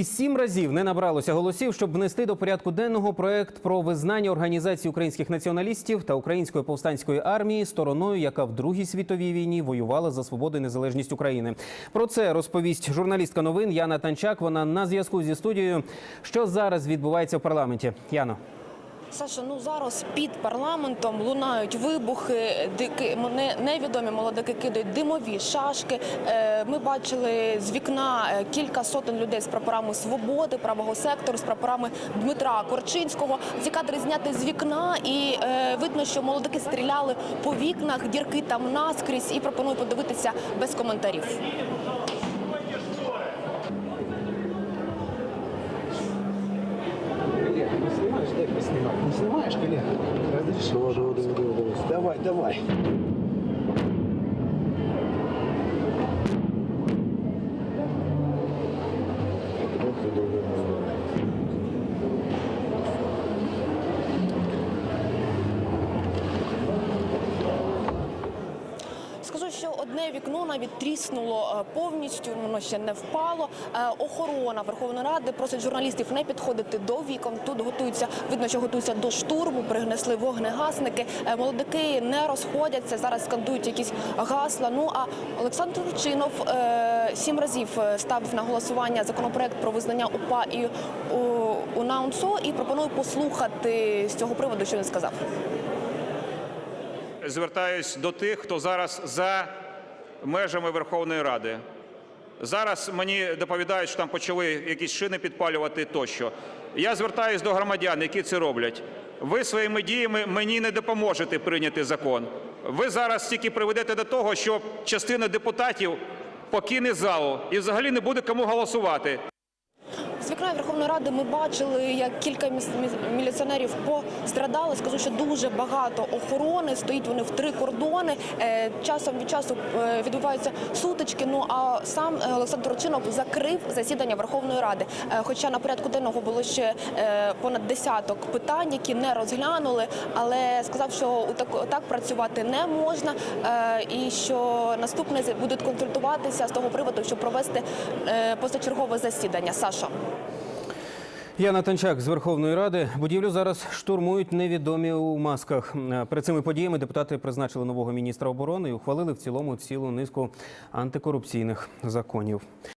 І Сім разів не набралося голосів, щоб внести до порядку денного проект про визнання організації українських націоналістів та української повстанської армії стороною, яка в Другій світовій війні воювала за свободу і незалежність України. Про це розповість журналістка новин Яна Танчак. Вона на зв'язку зі студією. Що зараз відбувається в парламенті? Яно. Саша, ну зараз під парламентом лунають вибухи, дики невідомі молодики кидають димові шашки. Е, Ми бачили з вікна е, кілька сотень людей з прапорами свободи, правого сектору, з прапорами Дмитра Корчинського. Ці кадри зняти з вікна, і е, видно, що молодики стріляли по вікнах, дірки там наскрізь. І пропоную подивитися без коментарів. Снимаешь. Разреши. Давай, давай. Скажу, що одне вікно навіть тріснуло е, повністю, воно ще не впало. Е, Охорона Верховної Ради просить журналістів не підходити до вікон. Тут готуються, видно, що готуються до штурму, принесли вогнегасники. Е, Молодики не розходяться, зараз скандують якісь гасла. Ну а Олександр Ручинов е, сім разів ставив на голосування законопроект про визнання УПА і УНАУНСО і пропоную послухати з цього приводу, що він сказав. звертаюсь до тих, хто зараз за межами Верховної Ради. Зараз мені доповідають, що там почали якісь шини підпалювати тощо. Я звертаюся до громадян, які це роблять. Ви своїми діями мені не допоможете прийняти закон. Ви зараз тільки приведете до того, що частина депутатів покине залу і взагалі не буде кому голосувати. З вікна Верховної Ради ми бачили, як кілька міліціонерів пострадали. Скажу, що дуже багато охорони. Стоїть вони в три кордони. Е, Часом від часу е, відбуваються сутички. Ну а сам Олександр Ручинов закрив засідання Верховної Ради. Е, Хоча на порядку денного було ще понад десяток питань, які не розглянули, але сказав, що так, працювати не можна, і що наступне будуть консультуватися з того приводу, щоб провести позачергове засідання. Саша. Яна Танчак з Верховної Ради. Будівлю зараз штурмують невідомі у масках. Перед цими подіями депутати призначили нового міністра оборони і ухвалили в цілому цілу низку антикорупційних законів.